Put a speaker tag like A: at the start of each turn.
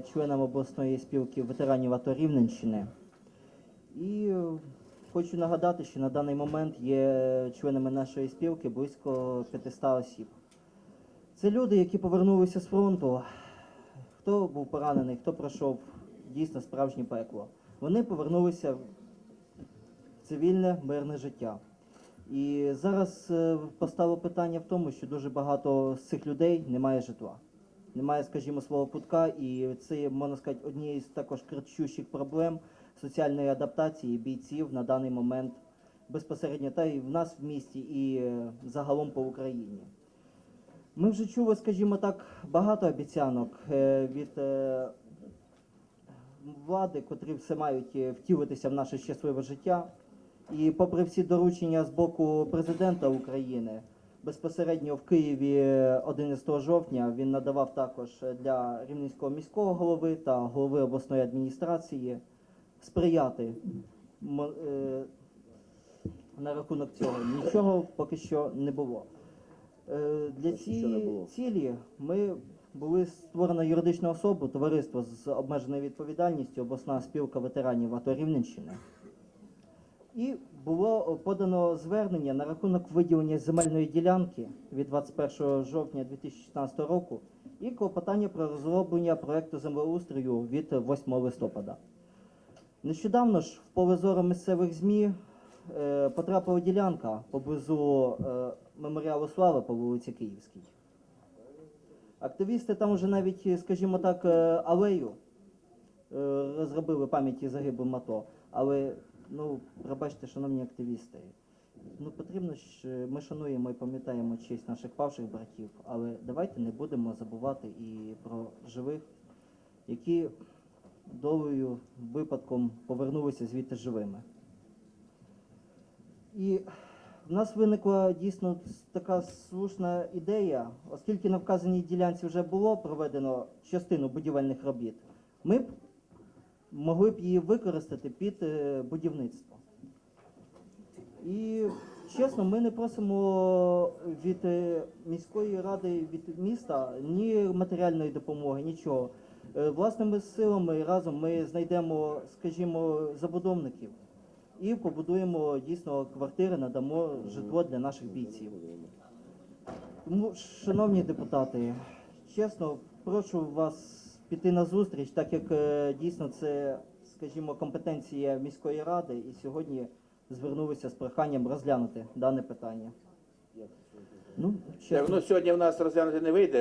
A: членом обласної спілки ветеранів АТО Рівненщини. І е, хочу нагадати, що на даний момент є членами нашої спілки близько 500 осіб. Це люди, які повернулися з фронту. Хто був поранений, хто пройшов дійсно справжнє пекло. Вони повернулися в цивільне мирне життя. І зараз е, постало питання в тому, що дуже багато з цих людей немає житла. Немає, скажімо, свого путка, і це можна сказати, однією з також кричущих проблем соціальної адаптації бійців на даний момент безпосередньо та і в нас в місті, і е, загалом по Україні. Ми вже чули, скажімо так, багато обіцянок е, від е, влади, котрі все мають втілитися в наше щасливе життя. І попри всі доручення з боку президента України, безпосередньо в Києві 11 жовтня він надавав також для Рівненського міського голови та голови обласної адміністрації сприяти е, на рахунок цього. Нічого поки що не було. Е, Для цієї цілі ми були створена юридична особа, товариство з обмеженою відповідальністю, обласна спілка ветеранів АТО Рівненщини. І було подано звернення на рахунок виділення земельної ділянки від 21 жовтня 2016 року і клопотання про розроблення проекту землеустрою від 8 листопада. Нещодавно ж в поле зору місцевих ЗМІ е, потрапила ділянка поблизу е, меморіалу слави по вулиці Київській. Активісти там вже навіть, скажімо так, е, алею е, розробили пам'яті загиблим АТО. Але, ну, пробачте, шановні активісти, ну потрібно ж, е, ми шануємо і пам'ятаємо честь наших павших братів, але давайте не будемо забувати і про живих, які долею, випадком повернулися звідти живими. І в нас виникла дійсно така слушна ідея, оскільки на вказаній ділянці вже було проведено частину будівельних робіт, ми б могли б її використати під е, будівництво. І чесно, ми не просимо від е, міської ради, від міста ні матеріальної допомоги, нічого. Е, Власними силами разом ми знайдемо, скажімо, забудовників і побудуємо дійсно квартири, надамо житло для наших бійців. Тому, шановні депутати, чесно, прошу вас піти на зустріч, так як е, дійсно це, скажімо, компетенція міської ради, і сьогодні звернулися з проханням розглянути дане питання. Ну,
B: Так, ну сьогодні в нас розглянути не вийде,